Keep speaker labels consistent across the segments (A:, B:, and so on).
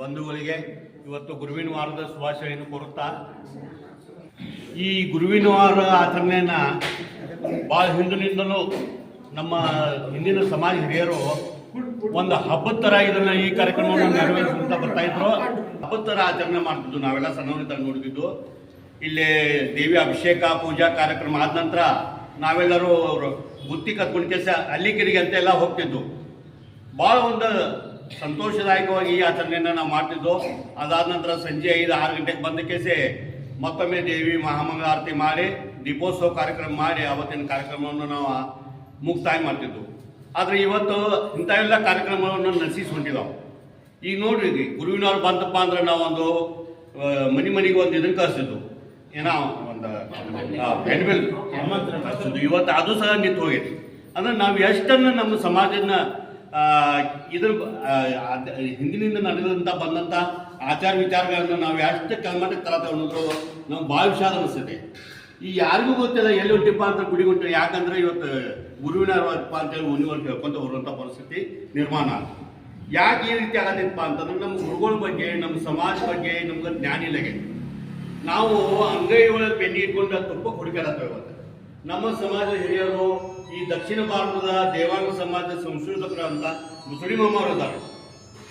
A: ಬಂಧುಗಳಿಗೆ ಇವತ್ತು ಗುರುವಿನ ವಾರದ ಶುಭಾಶಯನ್ನು ಕೋರುತ್ತಾ, ಈ ಗುರುವಿನ ವಾರ ಆಚರಣೆಯನ್ನ ಭಾಳ ಹಿಂದಿನಿಂದಲೂ ನಮ್ಮ ಹಿಂದಿನ ಸಮಾಜ ಹಿರಿಯರು ಒಂದು ಹಬ್ಬದ ಥರ ಇದನ್ನ ಈ ಕಾರ್ಯಕ್ರಮವನ್ನು ನೆರವೇರಿಸುತ್ತಾ ಬರ್ತಾ ಇದ್ರು. ಹಬ್ಬದ ಥರ ಆಚರಣೆ ಮಾಡ್ತಿದ್ದು ನಾವೆಲ್ಲ ಸಣ್ಣವರಿದ್ದಾಗ ನೋಡ್ತಿದ್ದು ಇಲ್ಲಿ ದೇವಿ ಅಭಿಷೇಕ, ಪೂಜಾ ಕಾರ್ಯಕ್ರಮ ಆದ ನಂತರ ನಾವೆಲ್ಲರೂ ಬುತ್ತಿ ಕತ್ಕೊಂಡು ಕೆಲಸ ಅಲ್ಲಿಗಿರಿಗೆ ಅಂತ ಎಲ್ಲ ಹೋಗ್ತಿದ್ದು. ಭಾಳ ಒಂದು ಸಂತೋಷದಾಯಕವಾಗಿ ಈ ಆಚರಣೆಯನ್ನು ನಾವು ಮಾಡ್ತಿದ್ದು. ಅದಾದ ನಂತರ ಸಂಜೆ ಐದು ಆರು ಗಂಟೆಗೆ ಬಂದ ಕೇಸೆ ಮತ್ತೊಮ್ಮೆ ದೇವಿ ಮಹಾಮಂಗಳಾರತಿ ಮಾಡಿ, ದೀಪೋತ್ಸವ ಕಾರ್ಯಕ್ರಮ ಮಾಡಿ, ಅವತ್ತಿನ ಕಾರ್ಯಕ್ರಮವನ್ನು ನಾವು ಮುಕ್ತಾಯ ಮಾಡ್ತಿದ್ದೆವು ಆದರೆ ಇವತ್ತು ಇಂಥ ಎಲ್ಲ ಕಾರ್ಯಕ್ರಮವನ್ನು ನಶಿಸ್ಕೊಂಡಿದ್ದಾವೆ ಈಗ ನೋಡ್ರಿ ಗುರುವಿನವ್ರು ಬಂತಪ್ಪ ಅಂದ್ರೆ ನಾವೊಂದು ಮನೆ ಮನೆಗೆ ಒಂದು ಇದನ್ನು ಕಳಿಸಿದ್ವು ಏನೋ ಒಂದು ಇವತ್ತು ಅದು ಸಹ ನಿಂತು ಹೋಗೈತಿ. ಅಂದ್ರೆ ನಾವು ಎಷ್ಟನ್ನು ನಮ್ಮ ಸಮಾಜನ ಇದ್ರ ಹಿಂದಿನಿಂದ ನಡೆದಂತ ಬಂದಂತ ಆಚಾರ ವಿಚಾರಗಳನ್ನು ನಾವು ಎಷ್ಟು ಕರ್ನಾಟಕ ತರತ ಅನ್ನೋದು ನಾವು ಭಾಳ ವಿಷಾದ ಅನಿಸ್ತದೆ ಈ ಯಾರಿಗೂ ಗೊತ್ತಿಲ್ಲ ಎಲ್ಲಿ ಹೊಂಟಿಪ್ಪ ಅಂತ ಗುಡಿ ಯಾಕಂದ್ರೆ ಇವತ್ತು ಗುರುವಿನ ಅಂತೇಳಿ ಉನಿವರ್ಗ ಹೇಳ್ಕೊಂತ ಬರುವಂಥ ಪರಿಸ್ಥಿತಿ ನಿರ್ಮಾಣ. ಯಾಕೆ ಈ ರೀತಿ ಆಗತ್ತಪ್ಪ ಅಂತಂದ್ರೆ ನಮ್ಮ ಗುರುಗಳ ಬಗ್ಗೆ, ನಮ್ಮ ಸಮಾಜ ಬಗ್ಗೆ ನಮ್ಗೆ ಜ್ಞಾನ ಇಲ್ಲ. ನಾವು ಅಂಗೈ ಒಳಗೆ ಬೆನ್ನಿ ಇಟ್ಕೊಂಡು ತುಪ್ಪ ಹುಡುಕಾಡತ್ತೇವೆ ನಮ್ಮ ಸಮಾಜದ ಹಿರಿಯರು ಈ ದಕ್ಷಿಣ ಭಾರತದ ದೇವಾಂಗ ಸಮಾಜದ ಸಂಶೋಧಕರಂತ ಇದ್ದಾರೆ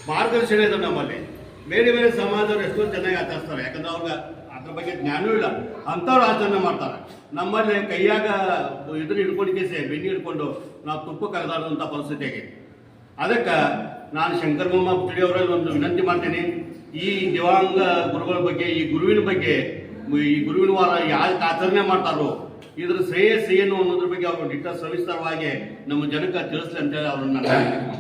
A: ಮಾರ್ಗದರ್ಶನ ಇದೆ ನಮ್ಮಲ್ಲಿ. ಬೇರೆ ಬೇರೆ ಸಮಾಜದವ್ರು ಎಷ್ಟೋ ಚೆನ್ನಾಗಿ ಆಚರಿಸ್ತಾರೆ ಯಾಕಂದ್ರೆ ಅವ್ರಿಗೆ ಅದ್ರ ಬಗ್ಗೆ ಜ್ಞಾನವೂ ಇಲ್ಲ. ಅಂಥವ್ರು ಆಚರಣೆ ಮಾಡ್ತಾರೆ. ನಮ್ಮಲ್ಲಿ ಕೈಯಾಗ ಇದನ್ನ ಕೇಸೆ, ಬೆನ್ನಿ ಹಿಡ್ಕೊಂಡು ನಾವು ತುಪ್ಪ ಕರೆದಾಡುವಂಥ ಪರಿಸ್ಥಿತಿ ಆಗಿದೆ. ಅದಕ್ಕೆ ನಾನು ಶಂಕರ್ ಮೊಮ್ಮ ಪುತ್ರಿ ಅವರಲ್ಲಿ ಒಂದು ವಿನಂತಿ ಮಾಡ್ತೀನಿ. ಈ ದಿವಾಂಗ ಗುರುಗಳ ಬಗ್ಗೆ, ಈ ಗುರುವಿನ ಬಗ್ಗೆ, ಈ ಗುರುವಿನ ವಾರ ಯಾಕೆ ಆಚರಣೆ ಮಾಡ್ತಾರೋ ಇದ್ರ ಶ್ರೇಯಸ್ ಏನು ಅನ್ನೋದ್ರ ಬಗ್ಗೆ ಅವರು ದಿಟ್ಟ ಸವಿಸ್ತಾರವಾಗಿ ನಮ್ಮ ಜನಕ್ಕೆ ತಿಳಿಸ್ಲಿ ಅಂತೇಳಿ ಅವ್ರನ್ನ ನಾನು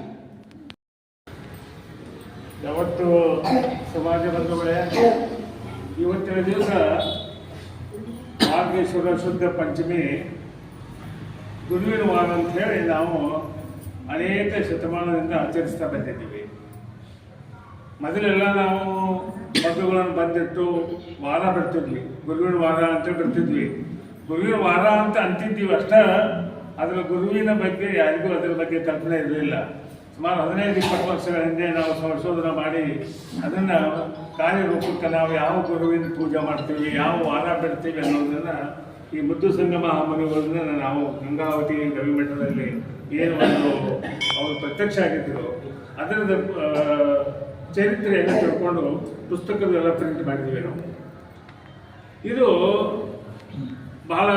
B: ಯಾವತ್ತು ಸಮಾಜ ಬಂಧುಗಳೇ ಇವತ್ತಿನ ದಿವಸ ಮಾರ್ಗೇಶ್ವರ ಶುದ್ಧ ಪಂಚಮಿ ಗುರುವಿನ ವಾರ ಅಂತ ಹೇಳಿ ನಾವು ಅನೇಕ ಶತಮಾನದಿಂದ ಆಚರಿಸ್ತಾ ಬಂದಿದ್ದೀವಿ. ಮೊದಲೆಲ್ಲ ನಾವು ಮದ್ದುಗಳನ್ನು ಬಂದಿಟ್ಟು ವಾರ ಬರ್ತಿದ್ವಿ ಗುರುವಿನ ವಾರ ಅಂತ ಬರ್ತಿದ್ವಿ. ಗುರುವಿನ ವಾರ ಅಂತ ಅಂತಿದ್ದೀವಿ ಅಷ್ಟೇ. ಅದರ ಗುರುವಿನ ಬಗ್ಗೆ ಯಾರಿಗೂ ಅದರ ಬಗ್ಗೆ ಕಲ್ಪನೆ ಇರಲಿಲ್ಲ. ಸುಮಾರು ಹದಿನೈದು, ಇಪ್ಪತ್ತು ವರ್ಷಗಳ ಹಿಂದೆ ನಾವು ಸಂಶೋಧನೆ ಮಾಡಿ ಅದನ್ನ ಕಾರ್ಯರೂಪಕ್ಕೆ ನಾವು ಯಾವ ಗುರುವಿನ ಪೂಜೆ ಮಾಡ್ತೀವಿ, ಯಾವ ವಾರ ಬಿಡ್ತೀವಿ ಅನ್ನೋದನ್ನು ಈ ಮುದ್ದು ಸಂಗಮ ಮನೆಗಳನ್ನ ನಾವು ಗಂಗಾವತಿ ಗವಿಮಠದಲ್ಲಿ ಏನು ಒಂದು ಅವರು ಪ್ರತ್ಯಕ್ಷ ಆಗಿದ್ದರು ಅದರದ ಚರಿತ್ರೆಯನ್ನು ತಿಳ್ಕೊಂಡು ಪುಸ್ತಕದೆಲ್ಲ ಪ್ರಿಂಟ್ ಮಾಡಿದ್ದೀವಿ ನಾವು. ಇದು ಬಹಳ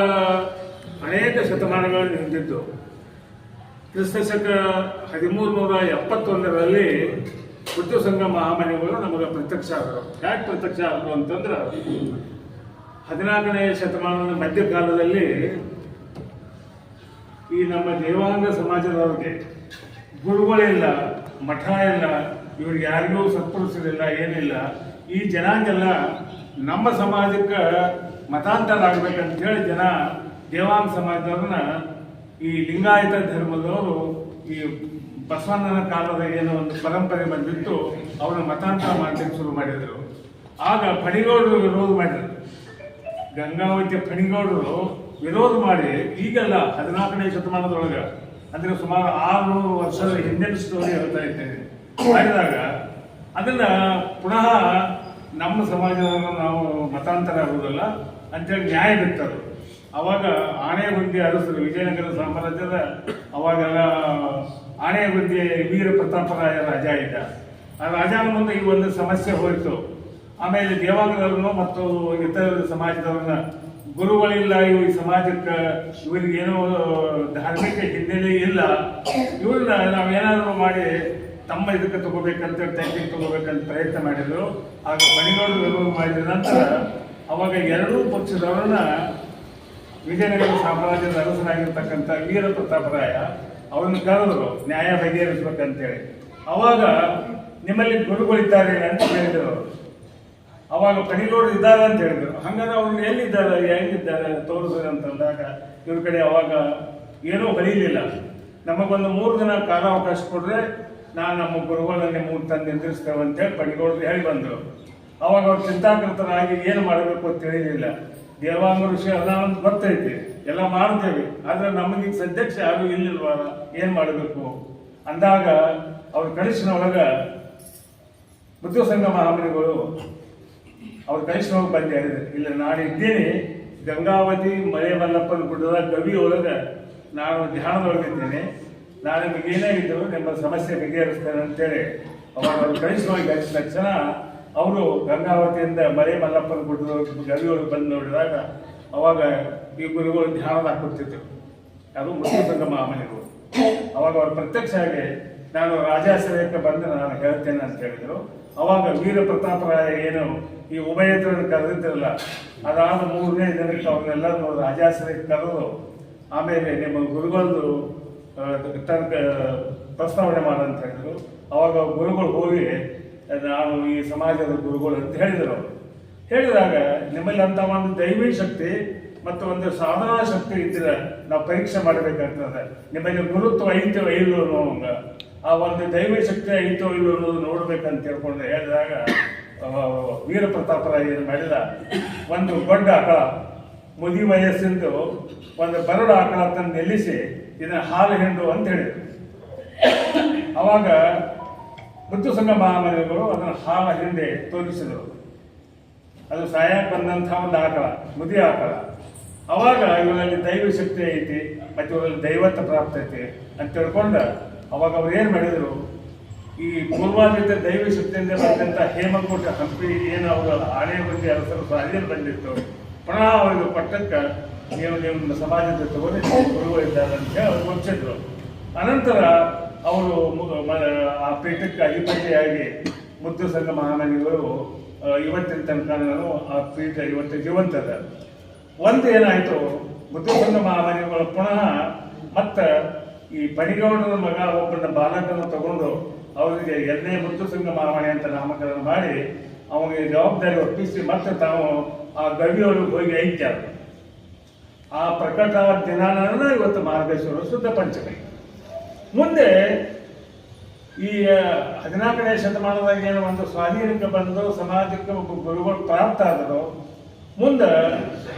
B: ಅನೇಕ ಶತಮಾನಗಳನ್ನು ಹಿಂದಿದ್ದು. ಕ್ರಿಸ್ತ ಶಕ ಹದಿಮೂರು ನೂರ ಎಪ್ಪತ್ತೊಂದರಲ್ಲಿ ಬುದ್ಧ ಸಂಘ ಮಹಾಮನೆಗಳು ನಮಗೆ ಪ್ರತ್ಯಕ್ಷ ಆದರು. ಯಾಕೆ ಪ್ರತ್ಯಕ್ಷ ಆದರು ಅಂತಂದ್ರೆ ಹದಿನಾಲ್ಕನೇ ಶತಮಾನದ ಮಧ್ಯಕಾಲದಲ್ಲಿ ಈ ನಮ್ಮ ದೇವಾಂಗ ಸಮಾಜದವ್ರಿಗೆ ಗುರುಗಳಿಲ್ಲ ಮಠ ಇಲ್ಲ, ಇವ್ರಿಗೆ ಯಾರಿಗೂ ಸತ್ಪುರುಷರಿಲ್ಲ ಏನಿಲ್ಲ. ಈ ಜನಾಂಗೆಲ್ಲ ನಮ್ಮ ಸಮಾಜಕ್ಕೆ ಮತಾಂತರ ಆಗ್ಬೇಕಂತ ಹೇಳಿ ಜನ ದೇವಾಂಗ ಸಮಾಜದವ್ರನ್ನ ಈ ಲಿಂಗಾಯತ ಧರ್ಮದವರು ಈ ಬಸವಣ್ಣನ ಕಾಲದ ಏನೋ ಒಂದು ಪರಂಪರೆ ಬಂದಿತ್ತು, ಅವ್ರನ್ನ ಮತಾಂತರ ಮಾಡ್ಲಿಕ್ಕೆ ಶುರು ಮಾಡಿದರು. ಆಗ ಫಣಿಗೌಡರು ವಿರೋಧ ಮಾಡಿದರು. ಗಂಗಾವತಿ ಫಣಿಗೌಡರು ವಿರೋಧ ಮಾಡಿ ಈಗೆಲ್ಲ ಹದಿನಾಲ್ಕನೇ ಶತಮಾನದೊಳಗೆ, ಅಂದ್ರೆ ಸುಮಾರು ಆರುನೂರು ವರ್ಷದ ಹಿಂದಿನ ಸ್ಟೋರಿ ಹೇಳ್ತಾ ಇದ್ದೇನೆ. ಮಾಡಿದಾಗ ಅದನ್ನ ಪುನಃ ನಮ್ಮ ಸಮಾಜದ ನಾವು ಮತಾಂತರ ಆಗುವುದಲ್ಲ ಅಂತೇಳಿ ನ್ಯಾಯ ಬಿಟ್ಟರು ಅವಾಗ ಆನೆಗುಂದಿ ಅರಸರು, ವಿಜಯನಗರ ಸಾಮ್ರಾಜ್ಯದ ಅವಾಗೆಲ್ಲ ಆನೆಗುಂದಿ ವೀರ ಪ್ರತಾಪರಾಯ ರಾಜ ಇದ್ದ. ಆ ರಾಜನ ಮುಂದೆ ಈ ಒಂದು ಸಮಸ್ಯೆ ಹೋಯಿತು. ಆಮೇಲೆ ದೇವಾಲಯದವ್ರನ್ನು ಮತ್ತು ಇತರ ಸಮಾಜದವ್ರನ್ನ, ಗುರುಗಳಿಲ್ಲ, ಇವು ಈ ಸಮಾಜಕ್ಕೆ ಇವರಿಗೆ ಏನೋ ಧಾರ್ಮಿಕ ಹಿನ್ನೆಲೆ ಇಲ್ಲ. ಇವ್ರನ್ನ ನಾವೇನಾದರೂ ಮಾಡಿ ತಮ್ಮ ಇದಕ್ಕೆ ತಗೋಬೇಕಂತ ಟೈಪಿಂಗ್ ತಗೋಬೇಕಂತ ಪ್ರಯತ್ನ ಮಾಡಿದ್ರು. ಆಗ ಮಣಿಗೌಡರು ಮಾಡಿದ ನಂತರ ಅವಾಗ ಎರಡೂ ಪಕ್ಷದವರನ್ನ ವಿಜಯನಗರ ಸಾಮ್ರಾಜ್ಯದ ಅರಸನಾಗಿರ್ತಕ್ಕಂಥ ವೀರ ಪ್ರತಾಪರಾಯ ಅವರನ್ನು ಕರೆದರು, ನ್ಯಾಯ ಬಗೆಹರಿಸ್ಬೇಕಂತೇಳಿ. ಅವಾಗ ನಿಮ್ಮಲ್ಲಿ ಗುರುಗಳಿದ್ದಾರೆ ಅಂತ ಹೇಳಿದರು. ಅವಾಗ ಪಡಿಲೋಡು ಇದ್ದಾರೆ ಅಂತ ಹೇಳಿದ್ರು. ಹಂಗಾದ್ರೆ ಅವ್ರನ್ನ ಎಲ್ಲಿದ್ದಾರೆ, ಹೆಂಗಿದ್ದಾರೆ ತೋರಿಸ್ರಿ ಅಂತಂದಾಗ ಇವ್ರ ಕಡೆ ಅವಾಗ ಏನೂ ಹೊಳಿಲಿಲ್ಲ ನಮಗೊಂದು ಮೂರು ದಿನ ಕಾಲಾವಕಾಶ ಕೊಡ್ರೆ ನಾನು ನಮ್ಮ ಗುರುಗಳನ್ನ ಮೂರು ತಂದು ನಿಂದಿರಿಸ್ತೇವೆ ಅಂತೇಳಿ ಪಣಿಗೌಡರು ಹೇಳಿ ಬಂದರು. ಅವಾಗ ಅವ್ರು ಚಿಂತಾಕೃತರಾಗಿ ಏನು ಮಾಡಬೇಕು ಅಂತ ತಿಳಿದಿಲ್ಲ ದೇವಾಂಗ ಋಷಿ ಅಂತ ಎಲ್ಲ ಮಾಡ್ತೇವೆ, ಆದ್ರೆ ನಮಗೆ ಸದ್ಯಕ್ಷ ಯಾರು ಇಲ್ಲಿಲ್ವಲ್ಲ ಏನು ಮಾಡಬೇಕು? ಅಂದಾಗ ಅವ್ರ ಮೃದು ಸಂಘ ಮಹಾಮನಿಗಳು ಅವ್ರ ಕೈಶ್ರಮ ಬಂದು ಹೇಳಿದ್ರು, ಇಲ್ಲ, ನಾನು ಇದ್ದೇನೆ, ಗಂಗಾವತಿ ಮಳೆ ಮಲ್ಲಪ್ಪನ ಗುಡ್ಡದ ಗವಿ ಒಳಗೆ ನಾನು ಧ್ಯಾನದೊಳಗಿದ್ದೇನೆ ನಾನು ನಿಮಗೆ ಏನಾಗಿದ್ದರು ನಿಮ್ಮ ಸಮಸ್ಯೆ ಬಗೆಹರಿಸ್ತೇನೆ ಅಂತೇಳಿ. ಅವಾಗ ಅವ್ರು ಕಳಿಸಿದ ತಕ್ಷಣ ಅವರು ಗಂಗಾವತಿಯಿಂದ ಮರೇ ಮಲ್ಲಪ್ಪನ ಗುಡ್ಡದ ಗವಿ ಒಳಗೆ ಬಂದು ನೋಡಿದಾಗ ಅವಾಗ ಈ ಗುರುಗಳು ಧ್ಯಾನದ ಹಾಕುತ್ತಿದ್ರು ಅದು ಮುಸ್ಲಿಂ ಸಂಗಮ ಆಮೇಲೆ ಅವಾಗ ಅವರು ಪ್ರತ್ಯಕ್ಷ ಆಗಿ ನಾನು ರಾಜಾಶ್ರಯಕ್ಕೆ ಬಂದು ನಾನು ಹೇಳ್ತೇನೆ ಅಂತ ಹೇಳಿದರು. ಅವಾಗ ವೀರ ಪ್ರತಾಪರಾಯ ಏನು ಈ ಉಭಯತ್ರನ್ನು ಕರೆದಿದ್ದಿರಲ್ಲ ಅದಾದ ಮೂರನೇ ದಿನಕ್ಕೆ ಅವ್ರನ್ನೆಲ್ಲರೂ ರಾಜಾಶ್ರಯಕ್ಕೆ ಕರೆದು, ಆಮೇಲೆ ನಿಮ್ಮ ಗುರುಗಳು ತನಕ ಪ್ರಸ್ತಾವನೆ ಮಾಡಂತ ಹೇಳಿದರು. ಅವಾಗ ಗುರುಗಳು ಹೋಗಿ ನಾನು ಈ ಸಮಾಜದ ಗುರುಗಳು ಅಂತ ಹೇಳಿದರು ಹೇಳಿದಾಗ ನಿಮ್ಮಲ್ಲಿ ಅಂತ ಒಂದು ದೈವಿ ಶಕ್ತಿ ಮತ್ತು ಒಂದು ಸಾಧನಾ ಶಕ್ತಿ ಇದ್ದರೆ ನಾವು ಪರೀಕ್ಷೆ ಮಾಡಬೇಕಾಗ್ತದೆ ನಿಮ್ಮಲ್ಲಿ ಗುರುತ್ವ ಐತೋ ಇಲ್ಲೋ ಅನ್ನೋಂಗ ಆ ಒಂದು ದೈವಿ ಶಕ್ತಿ ಐತೋ ಇಲ್ಲೋ ಅನ್ನೋದು ನೋಡ್ಬೇಕಂತ ತಿಳ್ಕೊಂಡು ಹೇಳಿದಾಗ ಆ, ವೀರ ಪ್ರತಾಪರಾಯ ಏನು ಮಾಡಿದ ಒಂದು ದೊಡ್ಡ ಆಕಳ ಮುದಿ ವಯಸ್ಸಿಂದು ಒಂದು ಬರಡು ಆಕಳ ತಂದು ನಿಲ್ಲಿಸಿ ಇದನ್ನ ಹಾಲು ಹಿಂಡು ಅಂತ ಹೇಳಿದರು. ಅವಾಗ ಬುದ್ಧ ಮಹಾಮನೆಯವರು ಅದನ್ನು ಹಾಲ ಹಿಂದೆ ತೋರಿಸಿದರು. ಅದು ಸಹಾಯ ಬಂದಂಥ ಒಂದು ಆಕಳ, ಮುದಿ ಆಕಳ. ಅವಾಗ ಇವರಲ್ಲಿ ದೈವ ಶಕ್ತಿ ಐತಿ, ಮತ್ತು ಇವರಲ್ಲಿ ದೈವತ್ವ ಪ್ರಾಪ್ತ ಐತಿ ಅಂತ ತಿಳ್ಕೊಂಡು ಅವಾಗ ಅವ್ರು ಏನು ಮಾಡಿದರು? ಈ ಪೂರ್ವಾದಿತ ದೈವ ಶಕ್ತಿಯಿಂದ ಬಂದಂಥ ಹೇಮಕೂಟ ಹಂಪಿ ಏನು ಅವರು ಆನೆ ಬಂದಿ ಅರಸರು ಅಲ್ಲಿಂದ ಬಂದಿತ್ತು. ಪುನಃ ಅವರಿಗೆ ಪಟ್ಟಕ್ಕೆ ನೀವು ನಿಮ್ಮ ಸಮಾಜದ ತಗೊಂಡು ಗುರುವ ಇದ್ದಾರೆ ಅಂತ ಹೇಳಿ ಅವ್ರು ಒಪ್ಪಿಸಿದ್ರು ಅನಂತರ ಅವರು ಆ ಪೀಠಕ್ಕೆ ಅಧಿಪತಿಯಾಗಿ ಮುದ್ದು ಸಂಘ ಮಹಾನಿಗಳು ಇವತ್ತಿನ ತನಕ ನಾನು ಆ ಪೀಠ ಇವತ್ತು ಜೀವಂತದ. ಒಂದು ಏನಾಯಿತು ಮುದ್ದು ಸಂಘ ಮಹಾನಿಗಳು ಪುನಃ ಮತ್ತ ಈ ಪಣಿಗೌಡನ ಮಗ ಒಬ್ಬನ ಬಾಲಕನ ತಗೊಂಡು ಅವರಿಗೆ ಎರಡನೇ ಮುದ್ದು ಸಂಘ ಮಹಾಮಣಿ ಅಂತ ನಾಮಕರಣ ಮಾಡಿ ಅವನಿಗೆ ಜವಾಬ್ದಾರಿ ಒಪ್ಪಿಸಿ ಮತ್ತೆ ತಾವು ಆ ಗವಿಯೊಳಗೆ ಹೋಗಿ ಐತ್ಯ ಆ ಪ್ರಕಟ ದಿನಾನ ಇವತ್ತು ಮಾರ್ಗೇಶ್ವರ ಶುದ್ಧ ಪಂಚಮಿ. ಮುಂದೆ ಈ ಹದಿನಾಲ್ಕನೇ ಶತಮಾನದಾಗ ಏನೋ ಒಂದು ಸ್ವಾಧೀನಕ್ಕೆ ಬಂದು ಸಮಾಜಕ್ಕೆ ಒಬ್ಬ ಗುರುಗಳು ಪ್ರಾಪ್ತ ಆದರು ಮುಂದೆ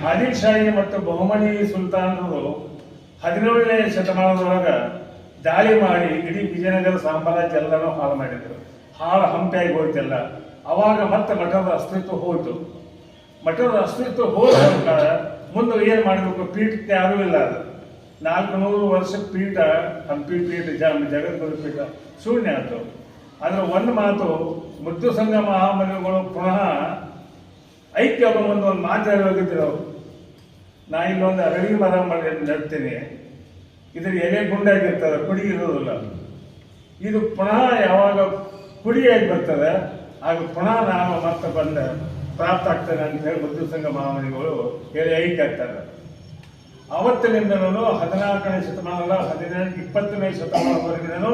B: ಆದಿಲ್ ಶಾಹಿ ಮತ್ತು ಬಹುಮನಿ ಸುಲ್ತಾನರು ಹದಿನೇಳನೇ ಶತಮಾನದೊಳಗ ದಾಳಿ ಮಾಡಿ ಇಡೀ ವಿಜಯನಗರ ಸಾಮ್ರಾಜ್ಯ ಎಲ್ಲನೂ ಹಾಳು ಮಾಡಿದರು. ಹಾಳು ಹಂಪಿಯಾಗಿ ಹೋಯ್ತೆಲ್ಲ. ಅವಾಗ ಮತ್ತೆ ಮಠದ ಅಸ್ತಿತ್ವ ಹೋಯ್ತು. ಮಠದ ಅಸ್ತಿತ್ವ ಹೋದ ಮುಂದೆ ಏನು ಮಾಡಬೇಕು? ಪೀಠಕ್ಕೆ ಯಾರೂ ಇಲ್ಲ ಅದು. ನಾಲ್ಕು ನೂರು ವರ್ಷ ಪೀಠ ಹಂಪಿ ಪೀಠ, ಜ ಜಗದ್ಗುರು ಪೀಠ, ಶೂನ್ಯ ಆಯಿತು. ಆದರೆ ಒಂದು ಮಾತು ಮೃತ್ಯು ಸಂಘ ಮಹಾಮನಿಗಳು ಪುನಃ ಐಕ್ಯ ಒಂದು ಒಂದು ಮಾತು ಹೇಳೋಗಿದ್ರು ಅವರು ನಾ ಇಲ್ಲೊಂದು ಅರಳಿ ಮರ ಮಾಡಿ ನಡ್ತೀನಿ. ಇದ್ರ ಎಲೆ ಗುಂಡಾಗಿರ್ತದೆ, ಕುಡಿ ಇರೋದಿಲ್ಲ ಇದು ಪುನಃ ಯಾವಾಗ ಕುಡಿಯಾಗಿ ಬರ್ತದೆ, ಆಗ ಪುನಃ ನಾನು ಮತ್ತೆ ಬಂದ. ಪ್ರಾಪ್ತ ಆಗ್ತದೆ ಅಂತ ಹೇಳಿ ಮುದ್ದು ಸಂಘ ಮಹಾಮನಿಗಳು ಹೇಳಿ ಐಕ್ಯ ಆಗ್ತಾರೆ. ಅವತ್ತಿನಿಂದಲೂ ಹದಿನಾಲ್ಕನೇ ಶತಮಾನದ ಹದಿನೆಂಟು ಇಪ್ಪತ್ತನೇ ಶತಮಾನದವರೆಗಿನೂ,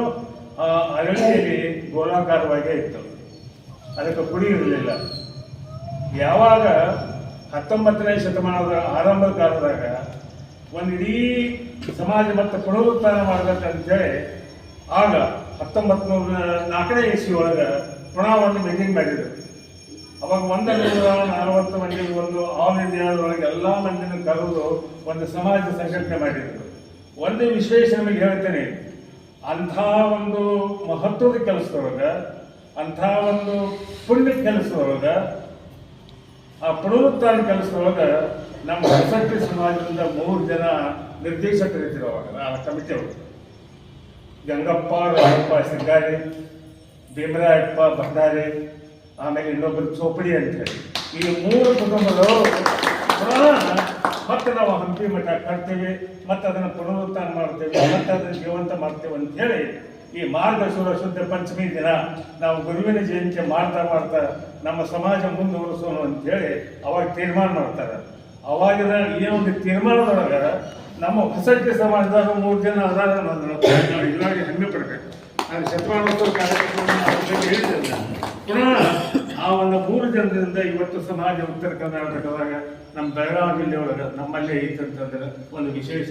B: ಆ ಅರಳಿಯಲ್ಲಿ ಗೋಳಾಕಾರವಾಗೇ ಇತ್ತು. ಅದಕ್ಕೆ ಕುಡಿ ಇರಲಿಲ್ಲ. ಯಾವಾಗ ಹತ್ತೊಂಬತ್ತನೇ ಶತಮಾನದ ಆರಂಭ ಕಾಲದಾಗ ಒಂದು ಇಡೀ ಸಮಾಜ ಮತ್ತು ಪುನರುತ್ಥಾನ ಮಾಡಬೇಕಂತೇಳಿ ಆಗ ಹತ್ತೊಂಬತ್ತು ನೂರ ನಾಲ್ಕನೇ ಇಸ್ವಿ ಒಳಗೆ ಪುನಃ ಒಂದು ಮೀಟಿಂಗ್ ಮಾಡಿದ್ರು. ಅವಾಗ ನೂರ ನಲವತ್ತು ಮಂದಿ ಒಂದು ಆಲ್ ಇಂಡಿಯಾದೊಳಗೆ ಎಲ್ಲ ಮಂದಿನ ಕರೆದು ಒಂದು ಸಮಾಜ ಸಂಘಟನೆ ಮಾಡಿದ್ರು. ಒಂದೇ ವಿಶೇಷ ನಿಮಗೆ ಹೇಳ್ತೇನೆ, ಅಂಥ ಒಂದು ಮಹತ್ವದ ಕೆಲಸದೊಳಗ, ಅಂಥ ಒಂದು ಪುಣ್ಯ ಕೆಲಸದೊಳಗ, ಆ ಪುನರುತ್ಥಾನ ಕೆಲಸದೊಳಗ ನಮ್ಮ ಹೊಸಟ್ಟಿ ಸಮಾಜದಿಂದ ಮೂರು ಜನ ನಿರ್ದೇಶಕರು ಅವಾಗ ಆ ಕಮಿಟಿ ಅವರು. ಗಂಗಪ್ಪ, ರಾಯಪ್ಪ, ಸಿಂಗಾರಿ, ಭೀಮರಾಯಪ್ಪ, ಭಂಡಾರಿ ಆಮೇಲೆ ಇನ್ನೊಬ್ಬರು ಚೋಪಡಿ ಅಂತ ಹೇಳಿ. ಈ ಮೂರು ಕುಟುಂಬಗಳು ಮತ್ತೆ ನಾವು ಹಂಪಿ ಮಠ ಕಟ್ತೀವಿ, ಮತ್ತೆ ಅದನ್ನು ಪುನರುತ್ಥಾನ ಮಾಡ್ತೇವೆ, ಮತ್ತೆ ಅದನ್ನು ಜೀವಂತ ಮಾಡ್ತೇವೆ ಅಂತ ಹೇಳಿ ಈ ಮಾರ್ಗಶೂರ ಶುದ್ಧ ಪಂಚಮಿ ದಿನ ನಾವು ಗುರುವಿನ ಜಯಂತಿ ಮಾಡ್ತಾ ಮಾಡ್ತಾ ನಮ್ಮ ಸಮಾಜ ಮುಂದುವರಿಸೋಣ ಅಂತ ಹೇಳಿ ಅವಾಗ ತೀರ್ಮಾನ ಮಾಡ್ತಾರೆ. ಅವಾಗಿನ ಈ ಒಂದು ತೀರ್ಮಾನದೊಳಗೆ ನಮ್ಮ ಹೊಸಟ್ಟಿ ಸಮಾಜದಾಗ ಮೂರು ಜನ ಅದಾರ ಅನ್ನೋದನ್ನ ಹೆಮ್ಮೆ ಪಡ್ಬೇಕು. ನಾನು ಶತಮಾನೋತ್ಸವ ಕಾರ್ಯಕ್ರಮ ಹೇಳಿದ್ದೆ ಪುನಃ ಆ ಒಂದು ಮೂರು ಜನರಿಂದ ಇವತ್ತು ಸಮಾಜ, ಉತ್ತರ ಕರ್ನಾಟಕದಾಗ ನಮ್ಮ ಬೆಳಗಾವಿ ಜಿಲ್ಲೆ ಒಳಗೆ, ನಮ್ಮಲ್ಲೇ ಐತಂತಂದ್ರೆ ಒಂದು ವಿಶೇಷ.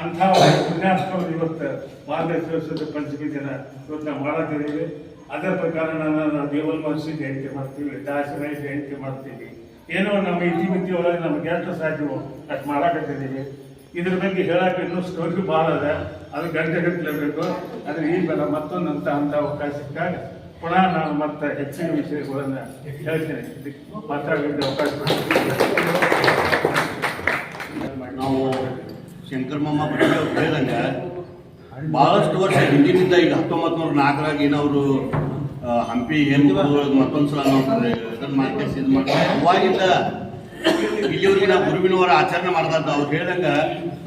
B: ಅಂಥ ಒಂದು ಪುಣ್ಯಾತ್ಮರು ಇವತ್ತು ಮಾರ್ಗಶಿರ ಪಂಚಮಿ ದಿನ ಇವತ್ತು ನಾವು ಮಾಡತ್ತಿದ್ದೀವಿ. ಅದರ ಪ್ರಕಾರ ನಾನು ದೇವಲ್ ಮಹರ್ಷಿ ಜಯಂತಿ ಮಾಡ್ತೀವಿ ದಾಸರಾಯ ಜಯಂತಿ ಮಾಡ್ತೀವಿ. ಏನೋ ನಮ್ಮ ಇತಿಮಿತಿ ಒಳಗೆ ನಮ್ಗೆ ಎಷ್ಟು ಸಾಧ್ಯವೋ ಅಷ್ಟು ಮಾಡಾಕತ್ತಿದ್ದೀವಿ. ಇದ್ರ ಬಗ್ಗೆ ಹೇಳಕ್ಕೆ ಇನ್ನೂ ಸ್ಟೋರಿ ಭಾಳ ಅದ. ಅದು ಗಂಟೆ ಬೇಕು ಆದರೆ ಈ ಬೆಲ್ಲ ಮತ್ತೊಂದು ಅಂತ ಅವಕಾಶ ಸಿಕ್ಕಾಗ ಪುನಃ ನಾನು ಮತ್ತೆ ಹೆಚ್ಚಿನ ವಿಷಯಗಳನ್ನು ಹೇಳ್ತೇನೆ. ಮಾತಾಡಲಿಕ್ಕೆ ಅವಕಾಶ
A: ನಾವು ಶಂಕರ್ ಮಮ್ಮ ಬರೀ ಅವ್ರು ಹೇಳಿದಂಗೆ ಬಹಳಷ್ಟು ವರ್ಷ ಹಿಂದಿನಿಂದ ಈಗ ಹತ್ತೊಂಬತ್ತು ನೂರ ನಾಲ್ಕರಾಗ ಏನವರು ಹಂಪಿ ಏನು ಮತ್ತೊಂದು ಸಲ ನಾವು ಇದನ್ನ ಮಾಡ್ಕೇಸಿ ಇದು ಮಾಡ್ತಾರೆ ಅವಾಗಿಂದ ಇಲ್ಲಿವರೆಗೆ ನಾವು ಗುರುವಿನ ವಾರ ಆಚರಣೆ ಮಾಡ್ದಂತ ಅವ್ರು ಹೇಳ್ದಂಗ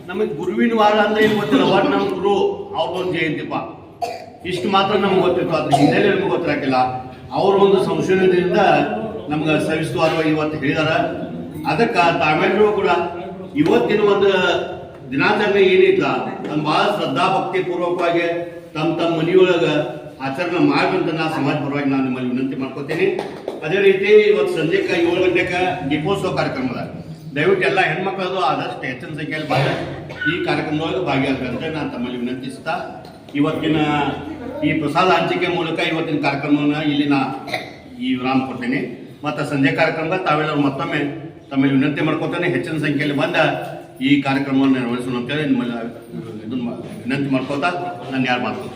A: ನಮಗೆ ಗುರುವಿನ ವಾರ ಅಂದ್ರೆ ಏನು ಗೊತ್ತಿಲ್ಲ. ವಾರ ನಮ್ಮ ಗುರು ಅವ್ರದ್ದೊಂದು ಜಯಂತಿಪ್ಪ. ಇಷ್ಟು ಮಾತ್ರ ನಮ್ಗೆ ಗೊತ್ತಿತ್ತು. ಅದ್ರ ಹಿನ್ನೆಲೆ ನಮ್ಗೆ ಗೊತ್ತಿರಕ್ಕಿಲ್ಲ ಅವ್ರ ಒಂದು ಸಂಶೋಧನೆಯಿಂದ ನಮ್ಗೆ ಸವಿಸ್ತವಾರವಾಗಿ ಇವತ್ತು ಹೇಳಿದಾರ. ಅದಕ್ಕೆ ತಾವೆಲ್ಲರೂ ಕೂಡ ಇವತ್ತಿನ ಒಂದು ದಿನಾಚರಣೆ ಏನೈತ ತಮ್ಮ ಬಹಳ ಶ್ರದ್ಧಾ ಭಕ್ತಿ ಪೂರ್ವಕವಾಗಿ ತಮ್ಮ ತಮ್ಮ ಮನೆಯೊಳಗ ಆಚರಣೆ ಮಾಡುವಂತ ನಾ ಸಮಾಜ ಪರವಾಗಿ ನಾನು ನಿಮ್ಮಲ್ಲಿ ವಿನಂತಿ ಮಾಡ್ಕೋತೀನಿ. ಅದೇ ರೀತಿ ಇವತ್ತು ಸಂಜೆಕ ಏಳು ಗಂಟೆಗೆ ದೀಪೋತ್ಸವ ಕಾರ್ಯಕ್ರಮದ. ದಯವಿಟ್ಟು ಎಲ್ಲ ಹೆಣ್ಮಕ್ಳದು ಆದಷ್ಟು ಹೆಚ್ಚಿನ ಸಂಖ್ಯೆಯಲ್ಲಿ ಬಂದ ಈ ಕಾರ್ಯಕ್ರಮದೊಳಗೆ ಭಾಗಿಯಾಗಬೇಕಂತ ನಾನು ತಮ್ಮಲ್ಲಿ ವಿನಂತಿಸ್ತಾ, ಇವತ್ತಿನ ಈ ಪ್ರಸಾದ ಹಂಚಿಕೆ ಮೂಲಕ ಇವತ್ತಿನ ಕಾರ್ಯಕ್ರಮವನ್ನು ಇಲ್ಲಿ ನಾ ಈ ವಿರಾಮ ಕೊಡ್ತೀನಿ ಮತ್ತು ಸಂಜೆ ಕಾರ್ಯಕ್ರಮದ ತಾವೆಲ್ಲರೂ ಮತ್ತೊಮ್ಮೆ ತಮ್ಮಲ್ಲಿ ವಿನಂತಿ ಮಾಡ್ಕೊತಾನೆ, ಹೆಚ್ಚಿನ ಸಂಖ್ಯೆಯಲ್ಲಿ ಬಂದ ಈ ಕಾರ್ಯಕ್ರಮವನ್ನು ನಿರ್ವಹಿಸೋಣ ಅಂತೇಳಿ ನಿಮ್ಮಲ್ಲಿ ಇದನ್ನ ವಿನಂತಿ ಮಾಡ್ಕೋತಾ, ನಾನು ಯಾರು ಮಾತು